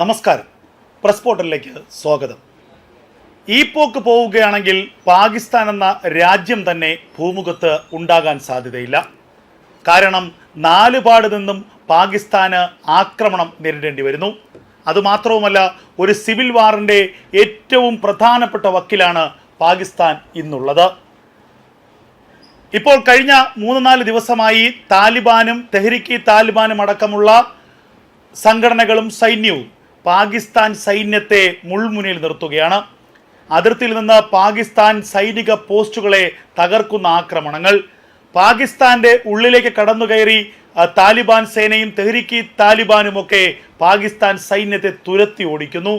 നമസ്കാരം. പ്രസ് പോർട്ടലിലേക്ക് സ്വാഗതം. ഈ പോക്ക് പോവുകയാണെങ്കിൽ പാകിസ്ഥാൻ എന്ന രാജ്യം തന്നെ ഭൂമുഖത്ത് ഉണ്ടാകാൻ സാധ്യതയില്ല. കാരണം നാലുപാട് നിന്നും പാകിസ്ഥാന് ആക്രമണം നേരിടേണ്ടി വരുന്നു. അതുമാത്രവുമല്ല ഒരു സിവിൽ വാറിന്റെ ഏറ്റവും പ്രധാനപ്പെട്ട വക്കിലാണ് പാകിസ്ഥാൻ ഇന്നുള്ളത്. ഇപ്പോൾ കഴിഞ്ഞ മൂന്ന് നാല് ദിവസമായി താലിബാനും തെഹ്രിക്കി താലിബാനും അടക്കമുള്ള സംഘടനകളും സൈന്യവും പാകിസ്ഥാൻ സൈന്യത്തെ മുൾമുനയിൽ നിർത്തുകയാണ്. അതിർത്തിയിൽ നിന്ന് പാകിസ്ഥാൻ സൈനിക പോസ്റ്റുകളെ തകർക്കുന്ന ആക്രമണങ്ങൾ. പാകിസ്ഥാന്റെ ഉള്ളിലേക്ക് കടന്നു കയറി താലിബാൻ സേനയും തെഹ്രിക്കി താലിബാനുമൊക്കെ പാകിസ്ഥാൻ സൈന്യത്തെ തുരത്തി ഓടിക്കുന്നു.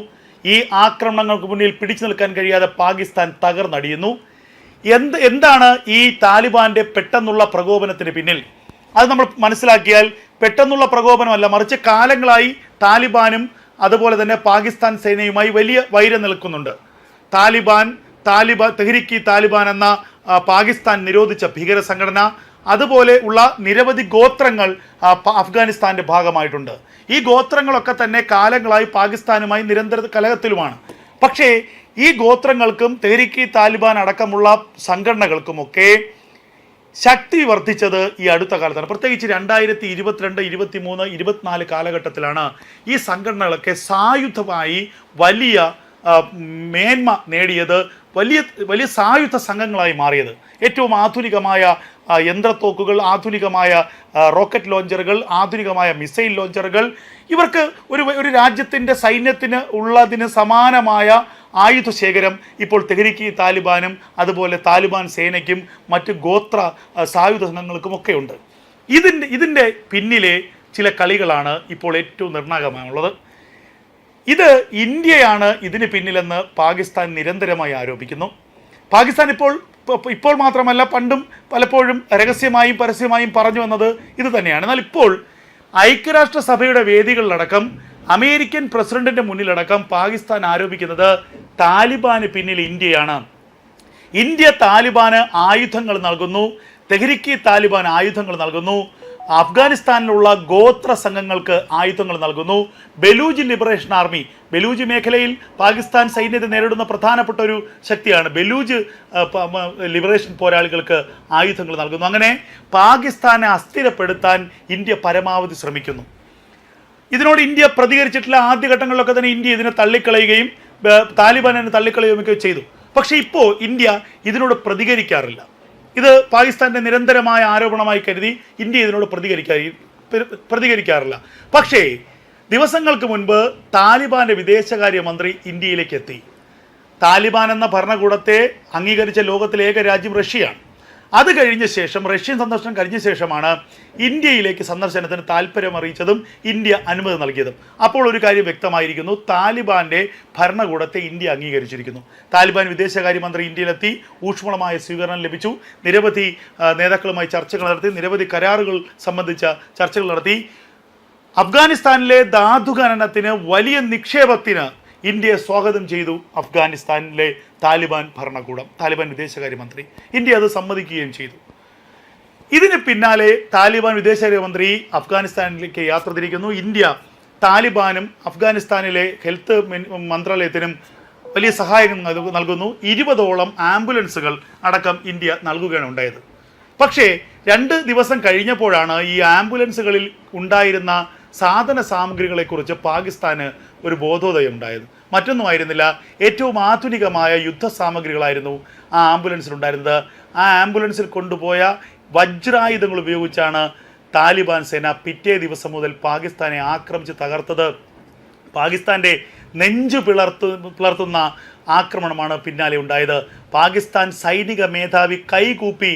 ഈ ആക്രമണങ്ങൾക്ക് മുന്നിൽ പിടിച്ചു നിൽക്കാൻ കഴിയാതെ പാകിസ്ഥാൻ തകർന്നടിയുന്നു. എന്ത് എന്താണ് ഈ താലിബാന്റെ പെട്ടെന്നുള്ള പ്രകോപനത്തിന് പിന്നിൽ? അത് നമ്മൾ മനസ്സിലാക്കിയാൽ പെട്ടെന്നുള്ള പ്രകോപനമല്ല മറിച്ച് കാലങ്ങളായി താലിബാനും അതുപോലെ തന്നെ പാകിസ്ഥാൻ സേനയുമായി വലിയ വൈരം നിൽക്കുന്നുണ്ട്. താലിബാൻ താലിബാൻ തെഹ്രിക്കി താലിബാൻ എന്ന പാകിസ്ഥാൻ നിരോധിച്ച ഭീകര സംഘടന അതുപോലെ ഉള്ള നിരവധി ഗോത്രങ്ങൾ അഫ്ഗാനിസ്ഥാന്റെ ഭാഗമായിട്ടുണ്ട്. ഈ ഗോത്രങ്ങളൊക്കെ തന്നെ കാലങ്ങളായി പാകിസ്ഥാനുമായി നിരന്തര കലഹത്തിലുമാണ്. പക്ഷേ ഈ ഗോത്രങ്ങൾക്കും തെഹ്രിക്കി താലിബാൻ അടക്കമുള്ള സംഘടനകൾക്കുമൊക്കെ ശക്തി വർദ്ധിച്ചത് ഈ അടുത്ത കാലത്താണ്. പ്രത്യേകിച്ച് രണ്ടായിരത്തി ഇരുപത്തിരണ്ട് ഇരുപത്തി മൂന്ന് ഇരുപത്തിനാല് കാലഘട്ടത്തിലാണ് ഈ സംഘടനകളൊക്കെ സായുധമായി വലിയ മേന്മ നേടിയത് വലിയ വലിയ സായുധ സംഘങ്ങളായി മാറിയത്. ഏറ്റവും ആധുനികമായ യന്ത്രത്തോക്കുകൾ ആധുനികമായ റോക്കറ്റ് ലോഞ്ചറുകൾ ആധുനികമായ മിസൈൽ ലോഞ്ചറുകൾ. ഇവർക്ക് ഒരു ഒരു രാജ്യത്തിന്റെ സൈന്യത്തിന് ഉള്ളതിന് സമാനമായ ആയുധ ശേഖരം ഇപ്പോൾ തെഹരിക്കി താലിബാനും അതുപോലെ താലിബാൻ സേനയ്ക്കും മറ്റ് ഗോത്ര സായുധ സംഘങ്ങൾക്കും ഒക്കെ ഉണ്ട് ഇതിന്റെ ഇതിന്റെ പിന്നിലെ ചില കളികളാണ് ഇപ്പോൾ ഏറ്റവും നിർണായകമായുള്ളത്. ഇത് ഇന്ത്യയാണ് ഇതിന് പിന്നിലെന്ന് പാകിസ്ഥാൻ നിരന്തരമായി ആരോപിക്കുന്നു. പാകിസ്ഥാൻ ഇപ്പോൾ ഇപ്പോൾ മാത്രമല്ല പണ്ടും പലപ്പോഴും രഹസ്യമായും പരസ്യമായും പറഞ്ഞു വന്നത് ഇത് തന്നെയാണ്. എന്നാൽ ഇപ്പോൾ ഐക്യരാഷ്ട്രസഭയുടെ വേദികളിലടക്കം അമേരിക്കൻ പ്രസിഡന്റിന്റെ മുന്നിലടക്കം പാകിസ്ഥാൻ ആരോപിക്കുന്നത് താലിബാന് പിന്നിൽ ഇന്ത്യയാണ്. ഇന്ത്യ താലിബാന് ആയുധങ്ങൾ നൽകുന്നു. തെഹ്രിക്കി താലിബാൻ ആയുധങ്ങൾ നൽകുന്നു. അഫ്ഗാനിസ്ഥാനിലുള്ള ഗോത്ര സംഘങ്ങൾക്ക് ആയുധങ്ങൾ നൽകുന്നു. ബലൂജ് ലിബറേഷൻ ആർമി ബലൂജ് മേഖലയിൽ പാകിസ്ഥാൻ സൈന്യത്തെ നേരിടുന്ന പ്രധാനപ്പെട്ട ഒരു ശക്തിയാണ്. ബലൂജ് ലിബറേഷൻ പോരാളികൾക്ക് ആയുധങ്ങൾ നൽകുന്നു. അങ്ങനെ പാകിസ്ഥാനെ അസ്ഥിരപ്പെടുത്താൻ ഇന്ത്യ പരമാവധി ശ്രമിക്കുന്നു. ഇതിനോട് ഇന്ത്യ പ്രതികരിച്ചിട്ടില്ല. ആദ്യഘട്ടങ്ങളിലൊക്കെ തന്നെ ഇന്ത്യ ഇതിനെ തള്ളിക്കളയുകയും താലിബാൻ എന്നെ തള്ളിക്കളയുമൊക്കെ ചെയ്തു. പക്ഷേ ഇപ്പോൾ ഇന്ത്യ ഇതിനോട് പ്രതികരിക്കാറില്ല. ഇത് പാകിസ്ഥാന്റെ നിരന്തരമായ ആരോപണമായി കരുതി ഇന്ത്യ ഇതിനോട് പ്രതികരിക്കാ പ്രതികരിക്കാറില്ല. പക്ഷേ ദിവസങ്ങൾക്ക് മുൻപ് താലിബാന്റെ വിദേശകാര്യമന്ത്രി ഇന്ത്യയിലേക്ക് എത്തി. താലിബാൻ എന്ന ഭരണകൂടത്തെ അംഗീകരിച്ച ലോകത്തിലെ ഏക രാജ്യം റഷ്യയാണ്. അത് കഴിഞ്ഞ ശേഷം റഷ്യൻ സന്ദർശനം കഴിഞ്ഞ ശേഷമാണ് ഇന്ത്യയിലേക്ക് സന്ദർശനത്തിന് താല്പര്യം അറിയിച്ചതും ഇന്ത്യ അനുമതി നൽകിയതും. അപ്പോൾ ഒരു കാര്യം വ്യക്തമായിരിക്കുന്നു താലിബാന്റെ ഭരണകൂടത്തെ ഇന്ത്യ അംഗീകരിച്ചിരിക്കുന്നു. താലിബാൻ വിദേശകാര്യമന്ത്രി ഇന്ത്യയിലെത്തി ഊഷ്മളമായ സ്വീകരണം ലഭിച്ചു. നിരവധി നേതാക്കളുമായി ചർച്ചകൾ നടത്തി നിരവധി കരാറുകൾ സംബന്ധിച്ച ചർച്ചകൾ നടത്തി. അഫ്ഗാനിസ്ഥാനിലെ ധാതു ഖനനത്തിന് വലിയ നിക്ഷേപത്തിന് ഇന്ത്യയെ സ്വാഗതം ചെയ്തു അഫ്ഗാനിസ്ഥാനിലെ താലിബാൻ ഭരണകൂടം താലിബാൻ വിദേശകാര്യമന്ത്രി. ഇന്ത്യ അത് സമ്മതിക്കുകയും ചെയ്തു. ഇതിന് പിന്നാലെ താലിബാൻ വിദേശകാര്യമന്ത്രി അഫ്ഗാനിസ്ഥാനിലേക്ക് യാത്ര തിരിക്കുന്നു. ഇന്ത്യ താലിബാനും അഫ്ഗാനിസ്ഥാനിലെ ഹെൽത്ത് മന്ത്രാലയത്തിനും വലിയ സഹായം നൽകു- നൽകുന്നു. ഇരുപതോളം ആംബുലൻസുകൾ അടക്കം ഇന്ത്യ നൽകുകയാണ് ഉണ്ടായത്. പക്ഷേ രണ്ട് ദിവസം കഴിഞ്ഞപ്പോഴാണ് ഈ ആംബുലൻസുകളിൽ ഉണ്ടായിരുന്ന സാധന സാമഗ്രികളെക്കുറിച്ച് പാകിസ്ഥാന് ഒരു ബോധോദയം ഉണ്ടായത് മറ്റൊന്നുമായിരുന്നില്ല ഏറ്റവും ആധുനികമായ യുദ്ധ സാമഗ്രികളായിരുന്നു ആ ആംബുലൻസിലുണ്ടായിരുന്നത്. ആ ആംബുലൻസിൽ കൊണ്ടുപോയ വജ്രായുധങ്ങൾ ഉപയോഗിച്ചാണ് താലിബാൻ സേന പിറ്റേ ദിവസം മുതൽ പാകിസ്ഥാനെ ആക്രമിച്ച് തകർത്തത്. പാകിസ്ഥാന്റെ നെഞ്ചു പിളർത്തു പിളർത്തുന്ന ആക്രമണമാണ് പിന്നാലെ ഉണ്ടായത്. പാകിസ്ഥാൻ സൈനിക മേധാവി കൈകൂപ്പി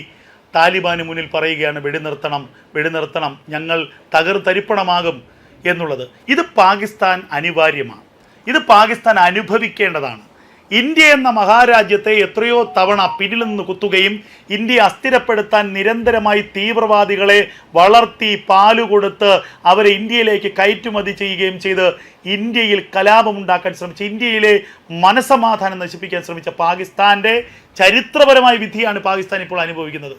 താലിബാന് മുന്നിൽ പറയുകയാണ് വെടിനിർത്തണം വെടിനിർത്തണം ഞങ്ങൾ തകർത്തരിപ്പണമാകും എന്നുള്ളത്. ഇത് പാകിസ്ഥാൻ അനിവാര്യമാണ്. ഇത് പാകിസ്ഥാൻ അനുഭവിക്കേണ്ടതാണ്. ഇന്ത്യ എന്ന മഹാരാജ്യത്തെ എത്രയോ തവണ പിന്നിൽ നിന്ന് കുത്തുകയും ഇന്ത്യയെ അസ്ഥിരപ്പെടുത്താൻ നിരന്തരമായി തീവ്രവാദികളെ വളർത്തി പാലുകൊടുത്ത് അവരെ ഇന്ത്യയിലേക്ക് കയറ്റുമതി ചെയ്യുകയും ചെയ്ത് ഇന്ത്യയിൽ കലാപമുണ്ടാക്കാൻ ശ്രമിച്ച ഇന്ത്യയിലെ മനസമാധാനം നശിപ്പിക്കാൻ ശ്രമിച്ച പാകിസ്ഥാന്റെ ചരിത്രപരമായ വിധിയാണ് പാകിസ്ഥാൻ ഇപ്പോൾ അനുഭവിക്കുന്നത്.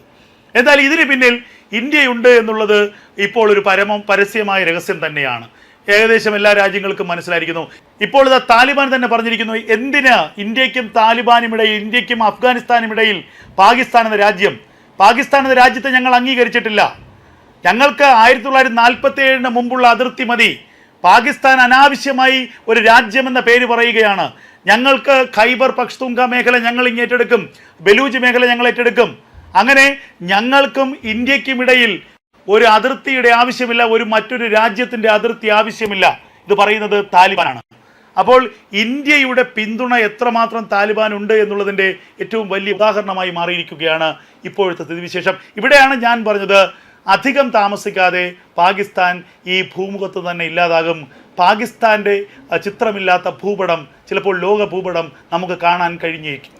എന്നാൽ ഇതിന് പിന്നിൽ ഇന്ത്യയുണ്ട് എന്നുള്ളത് ഇപ്പോൾ ഒരു പരമം പരസ്യമായ രഹസ്യം തന്നെയാണ്. ഏകദേശം എല്ലാ രാജ്യങ്ങൾക്കും മനസ്സിലായിരിക്കുന്നു. ഇപ്പോൾ ഇത് താലിബാൻ തന്നെ പറഞ്ഞിരിക്കുന്നു എന്തിന് ഇന്ത്യക്കും താലിബാനും ഇടയിൽ ഇന്ത്യക്കും അഫ്ഗാനിസ്ഥാനും ഇടയിൽ പാകിസ്ഥാൻ എന്ന രാജ്യം? പാകിസ്ഥാൻ എന്ന രാജ്യത്തെ ഞങ്ങൾ അംഗീകരിച്ചിട്ടില്ല. ഞങ്ങൾക്ക് ആയിരത്തി തൊള്ളായിരത്തി നാൽപ്പത്തി ഏഴിന് മുമ്പുള്ള അതിർത്തി മതി. പാകിസ്ഥാൻ അനാവശ്യമായി ഒരു രാജ്യമെന്ന പേര് പറയുകയാണ്. ഞങ്ങൾക്ക് ഖൈബർ പഖ്തൂങ്ക മേഖല ഞങ്ങൾ ഇങ്ങേറ്റെടുക്കും. ബലൂജ് മേഖല ഞങ്ങൾ ഏറ്റെടുക്കും. അങ്ങനെ ഞങ്ങൾക്കും ഇന്ത്യക്കും ഇടയിൽ ഒരു അതിർത്തിയുടെ ആവശ്യമില്ല ഒരു മറ്റൊരു രാജ്യത്തിന്റെ അതിർത്തി ആവശ്യമില്ല. ഇത് പറയുന്നത് താലിബാനാണ്. അപ്പോൾ ഇന്ത്യയുടെ പിന്തുണ എത്രമാത്രം താലിബാൻ ഉണ്ട് എന്നുള്ളതിന്റെ ഏറ്റവും വലിയ ഉദാഹരണമായി മാറിയിരിക്കുകയാണ് ഇപ്പോഴത്തെ സ്ഥിതിവിശേഷം. ഇവിടെയാണ് ഞാൻ പറഞ്ഞത് അധികം താമസിക്കാതെ പാകിസ്ഥാൻ ഈ ഭൂമുഖത്ത് തന്നെ ഇല്ലാതാകും. പാകിസ്ഥാന്റെ ചിത്രമില്ലാത്ത ഭൂപടം ചിലപ്പോൾ ലോക ഭൂപടം നമുക്ക് കാണാൻ കഴിഞ്ഞേക്കും.